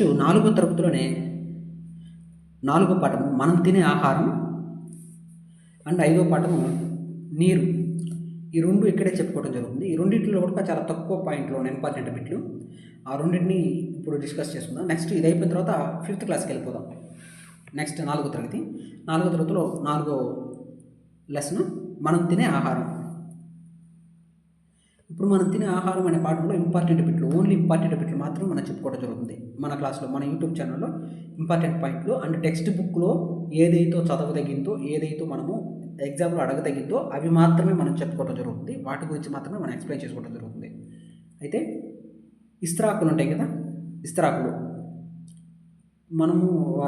Next నాలుగో తరగతిలోనే నాలుగో పాఠము మనం తినే ఆహారం. అండ్ ఐదో పాఠము నీరు. ఈ రెండు ఇక్కడే చెప్పుకోవడం జరుగుతుంది. ఈ రెండింటిలో కూడా చాలా తక్కువ పాయింట్లు ఉన్నాయి ఇంపార్టెంట్ బిట్లు ఆ రెండింటిని ఇప్పుడు డిస్కస్ చేసుకుందాం. నెక్స్ట్ ఇది అయిపోయిన తర్వాత ఫిఫ్త్ క్లాస్కి వెళ్ళిపోదాం. నెక్స్ట్ నాలుగో తరగతి. నాలుగో తరగతిలో నాలుగో లెసన్ మనం తినే ఆహారం. ఇప్పుడు మనం తినే ఆహారం అనే పాఠంలో ఇంపార్టెంట్ బిట్లు ఓన్లీ ఇంపార్టెంట్ బిట్లు మాత్రం మనం చెప్పుకోవడం జరుగుతుంది. మన క్లాస్లో మన యూట్యూబ్ ఛానల్లో ఇంపార్టెంట్ పాయింట్లు అండ్ టెక్స్ట్ బుక్లో ఏదైతే చదవదగిందో ఏదైతే మనము ఎగ్జామ్లో అడగదగిందో అవి మాత్రమే మనం చెప్పుకోవడం జరుగుతుంది. వాటి గురించి మాత్రమే మనం ఎక్స్ప్లెయిన్ చేసుకోవడం జరుగుతుంది. అయితే ఇస్త్రాకులు ఉంటాయి కదా ఇస్త్రాకులు. మనము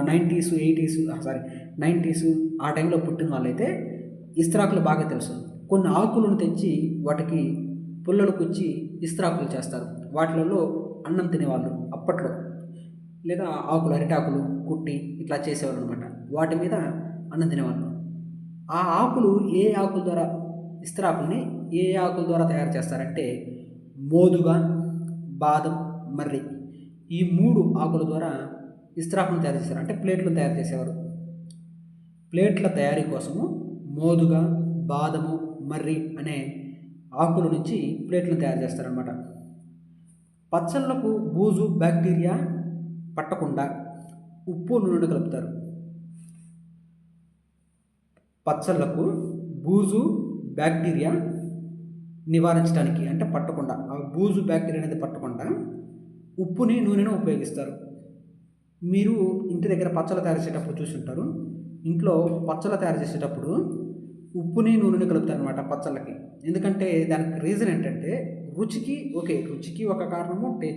నైంటీస్ ఎయిటీస్ సారీ నైంటీస్ ఆ టైంలో పుట్టిన వాళ్ళైతే ఇస్త్రాకులు బాగా తెలుసు. కొన్ని ఆకులను తెచ్చి వాటికి పుల్లలు కుచ్చి ఇస్త్రాకులు చేస్తారు. వాటిలలో అన్నం తినేవాళ్ళు అప్పట్లో. లేదా ఆకులు అరిటాకులు కుట్టి ఇట్లా చేసేవాళ్ళు అనమాట వాటి మీద అన్నం తినేవాళ్ళు. ఆ ఆకులు ఏ ఆకుల ద్వారా ఇస్త్రాకుల్ని ఏ ఆకుల ద్వారా తయారు చేస్తారంటే మోదుగా బాదం మర్రి ఈ మూడు ఆకుల ద్వారా ఇస్త్రాకులను తయారు చేశారు. అంటే ప్లేట్లను తయారు చేసేవారు. ప్లేట్ల తయారీ కోసము మోదుగా బాదము మర్రి అనే ఆకుల నుంచి ప్లేట్లను తయారు చేస్తారనమాట పచ్చళ్ళకు బూజు బ్యాక్టీరియా పట్టకుండా ఉప్పు నూనె కలుపుతారు. పచ్చళ్ళకు బూజు బ్యాక్టీరియా నివారించడానికి అంటే పట్టకుండా ఆ బూజు బ్యాక్టీరియా అనేది పట్టకుండా ఉప్పుని నూనెను ఉపయోగిస్తారు. మీరు ఇంటి దగ్గర పచ్చళ్ళు తయారు చేసేటప్పుడు చూసి ఉంటారు ఇంట్లో పచ్చళ్ళు తయారు చేసేటప్పుడు ఉప్పుని నూనెని కలుపుతారు అనమాట పచ్చళ్ళకి. ఎందుకంటే దానికి రీజన్ ఏంటంటే రుచికి ఓకే రుచికి ఒక కారణము టే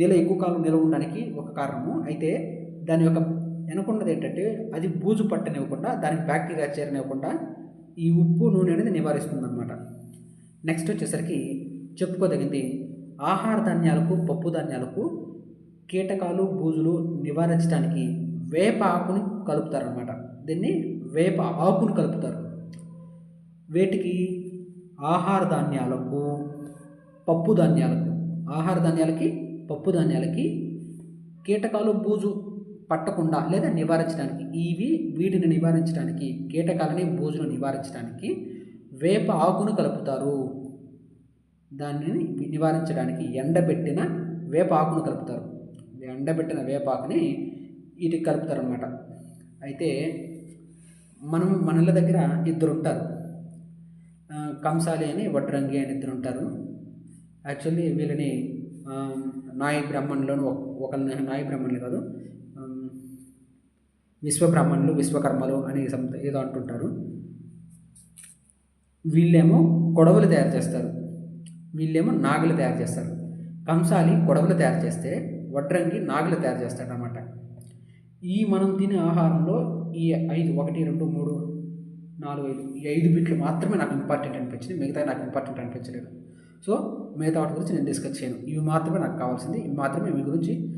నెల ఎక్కువ కాలం నిలవ ఉండడానికి ఒక కారణము. అయితే దాని యొక్క వెనకున్నది ఏంటంటే అది బూజు పట్టనివ్వకుండా దానికి బ్యాక్టీరియా చేరనివ్వకుండా ఈ ఉప్పు నూనె అనేది నివారిస్తుంది అనమాట నెక్స్ట్ వచ్చేసరికి చెప్పుకోదగింది. ఆహార ధాన్యాలకు పప్పు ధాన్యాలకు కీటకాలు బూజులు నివారించడానికి వేప ఆకుని కలుపుతారనమాట దీన్ని వేప ఆకును కలుపుతారు. వేటికి ఆహార ధాన్యాలకు పప్పు ధాన్యాలకు ఆహార ధాన్యాలకి పప్పు ధాన్యాలకి కీటకాలు బూజు పట్టకుండా లేదా నివారించడానికి ఇవి వీటిని నివారించడానికి కీటకాలని బూజును నివారించడానికి వేప ఆకును కలుపుతారు. దానిని నివారించడానికి ఎండబెట్టిన వేప ఆకును కలుపుతారు. ఎండబెట్టిన వేపాకుని ఇది కలుపుతారనమాట అయితే మనం మన ఇళ్ళ దగ్గర ఇద్దరు ఉంటారు కంసాలి అని వడ్రంగి అని ఇద్దరు ఉంటారు యాక్చువల్లీ వీళ్ళని నాయ బ్రాహ్మణులను ఒకరిని నాయ బ్రాహ్మణులు కాదు విశ్వబ్రాహ్మణులు విశ్వకర్మలు అని ఏదో అంటుంటారు. వీళ్ళేమో కొడవలు తయారు చేస్తారు. వీళ్ళేమో నాగులు తయారు చేస్తారు. కంసాలి కొడవలు తయారు చేస్తే వడ్రంగి నాగులు తయారు చేస్తాడనమాట ఈ మనం తినే ఆహారంలో ఈ ఐదు ఒకటి రెండు మూడు నాలుగు ఐదు. ఈ ఐదు బిట్లు మాత్రమే నాకు ఇంపార్టెంట్ అనిపించింది. మిగతా నాకు ఇంపార్టెంట్ అనిపించలేదు. సో మిగతా వాటి గురించి నేను డిస్కస్ చేయను. ఇవి మాత్రమే నాకు కావాల్సింది. ఇవి మాత్రమే మీ గురించి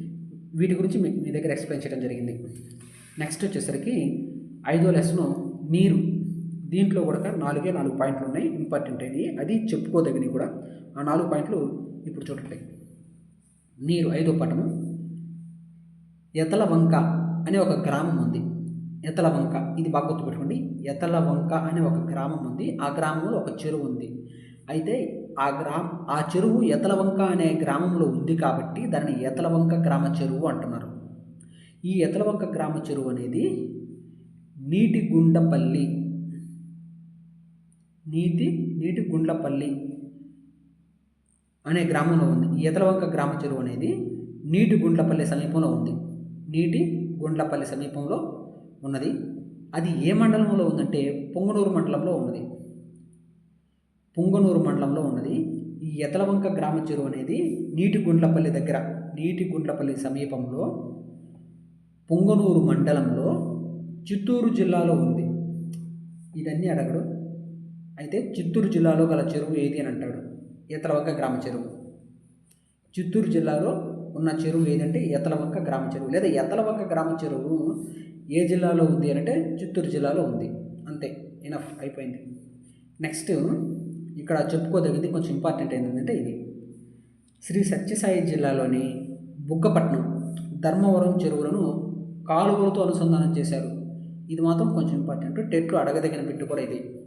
వీటి గురించి మీకు మీ దగ్గర ఎక్స్ప్లెయిన్ చేయడం జరిగింది. నెక్స్ట్ వచ్చేసరికి ఐదో లెసన్ నీరు. దీంట్లో కూడా నాలుగే నాలుగు పాయింట్లు ఉన్నాయి. ఇంపార్టెంట్ అయినవి. అది చెప్పుకోదగినవి కూడా. ఆ నాలుగు పాయింట్లు ఇప్పుడు చూడండి. నీరు ఐదో పటము. ఎతల వంక అనే ఒక గ్రామం ఉంది. ఎతల వంక ఇది బాగా గుర్తుపెట్టుకోండి. ఎతల వంక అనే ఒక గ్రామం ఉంది. ఆ గ్రామంలో ఒక చెరువు ఉంది. అయితే ఆ గ్రామ ఆ చెరువు ఎతలవంక అనే గ్రామంలో ఉంది కాబట్టి దాన్ని ఎతలవంక గ్రామ చెరువు అంటున్నారు. ఈ ఎతలవంక గ్రామ చెరువు అనేది నీటి గుండపల్లి నీటి నీటి గుండ్లపల్లి అనే గ్రామంలో ఉంది. ఈ ఎతలవంక గ్రామ చెరువు అనేది నీటి గుండ్లపల్లి సమీపంలో ఉంది. నీటి గుండ్లపల్లి సమీపంలో ఉన్నది. అది ఏ మండలంలో ఉందంటే పొంగనూరు మండలంలో ఉన్నది. పొంగనూరు మండలంలో ఉన్నది. ఈ ఎతలవంక గ్రామ చెరువు అనేది నీటి గుండ్లపల్లి దగ్గర నీటి గుండ్లపల్లి సమీపంలో పొంగనూరు మండలంలో చిత్తూరు జిల్లాలో ఉంది. ఇదన్నీ అడగడు. అయితే చిత్తూరు జిల్లాలో గల చెరువు ఏది అని అంటాడు? ఎతలవంక గ్రామ చెరువు. చిత్తూరు జిల్లాలో ఉన్న చెరువు ఏదంటే ఎతలవంక గ్రామ చెరువు. లేదా ఎతలవంక గ్రామ చెరువు ఏ జిల్లాలో ఉంది అంటే చిత్తూరు జిల్లాలో ఉంది. అంతే ఇనఫ్ అయిపోయింది. నెక్స్ట్ ఇక్కడ చెప్పుకోదగింది కొంచెం ఇంపార్టెంట్ ఏంటంటే ఇది. శ్రీ సత్యసాయి జిల్లాలోని బుగ్గపట్నం ధర్మవరం చెరువులను కాలువలతో అనుసంధానం చేశారు. ఇది మాత్రం కొంచెం ఇంపార్టెంట్ టెట్లు అడగదగిన బిట్టు కూడా ఇది.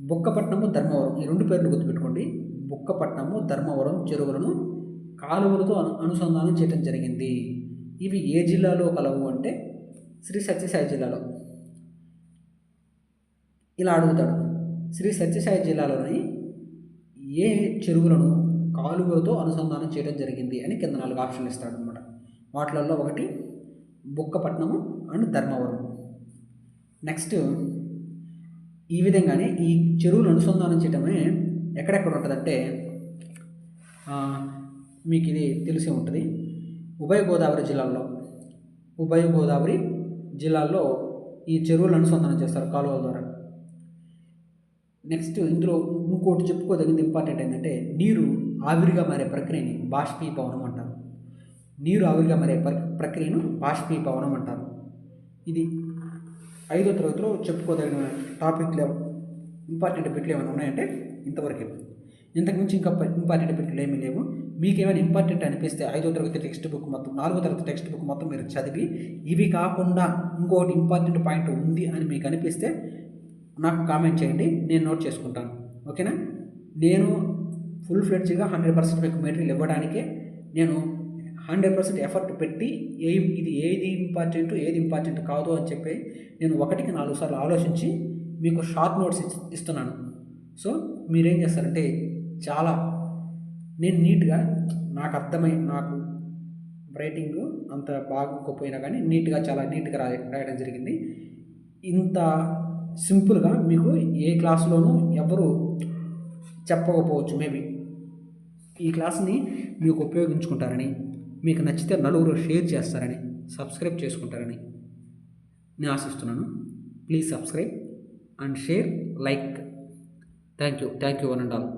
బుక్కపట్నము ధర్మవరం. ఈ రెండు పేర్లు గుర్తుపెట్టుకోండి. బుక్కపట్నము ధర్మవరం చెరువులను కాలువలతో అను అనుసంధానం చేయడం జరిగింది. ఇవి ఏ జిల్లాలో కలవు అంటే శ్రీ సత్యసాయి జిల్లాలో. ఇలా అడుగుతాడు. శ్రీ సత్యసాయి జిల్లాలోని ఏ చెరువులను కాలువలతో అనుసంధానం చేయడం జరిగింది అని కింద నాలుగు ఆప్షన్లు ఇస్తాడు అనమాట వాటిలలో ఒకటి బుక్కపట్నము అండ్ ధర్మవరం. నెక్స్ట్ ఈ విధంగానే ఈ చెరువులు అనుసంధానం చేయడమే ఎక్కడెక్కడ ఉంటుందంటే మీకు ఇది తెలిసే ఉంటుంది. ఉభయ గోదావరి జిల్లాల్లో ఉభయ గోదావరి జిల్లాల్లో ఈ చెరువులు అనుసంధానం చేస్తారు కాలువల ద్వారా. నెక్స్ట్ ఇందులో ఇంకోటి చెప్పుకోదగింది ఇంపార్టెంట్ ఏంటంటే నీరు ఆవిరిగా మారే ప్రక్రియని బాష్పీభవనం అంటారు. నీరు ఆవిరిగా మారే ప్ర- ప్రక్రియను బాష్పీభవనం అంటారు. ఇది ఐదో తరగతిలో చెప్పుకోదగిన టాపిక్లు ఇంపార్టెంట్ బిట్లు ఏమైనా ఉన్నాయంటే ఇంతవరకే. ఇంతకుమించి ఇంకా ఇంపార్టెంట్ బిట్లు ఏమీ లేవు. మీకు ఏమైనా ఇంపార్టెంట్ అనిపిస్తే ఐదో తరగతి టెక్స్ట్ బుక్ మొత్తం నాలుగో తరగతి టెక్స్ట్ బుక్ మొత్తం మీరు చదివి ఇవి కాకుండా ఇంకోటి ఇంపార్టెంట్ పాయింట్ ఉంది అని మీకు అనిపిస్తే నాకు కామెంట్ చేయండి నేను నోట్ చేసుకుంటాను. ఓకేనా? నేను ఫుల్ ఫ్లెడ్జ్గా హండ్రెడ్ పర్సెంట్ మీకు మెటీరియల్ ఇవ్వడానికే నేను హండ్రెడ్ పర్సెంట్ ఎఫర్ట్ పెట్టి ఏ ఇది ఏది ఇంపార్టెంట్ ఏది ఇంపార్టెంట్ కాదు అని చెప్పి నేను ఒకటికి నాలుగు సార్లు ఆలోచించి మీకు షార్ట్ నోట్స్ ఇస్తున్నాను. సో మీరేం చేస్తారంటే చాలా నేను నీట్గా నాకు అర్థమై నాకు రైటింగ్ అంత బాగోకపోయినా కానీ నీట్గా చాలా నీట్గా రాయ రాయడం జరిగింది. ఇంత సింపుల్గా మీకు ఏ క్లాస్లోనూ ఎవరు చెప్పకపోవచ్చు మేబీ ఈ క్లాస్ని మీకు ఉపయోగించుకుంటారని మీకు నచ్చితే నలుగురు షేర్ చేస్తారని సబ్స్క్రైబ్ చేసుకుంటారని నేను ఆశిస్తున్నాను. Please subscribe and share like. Thank you thank you one and all.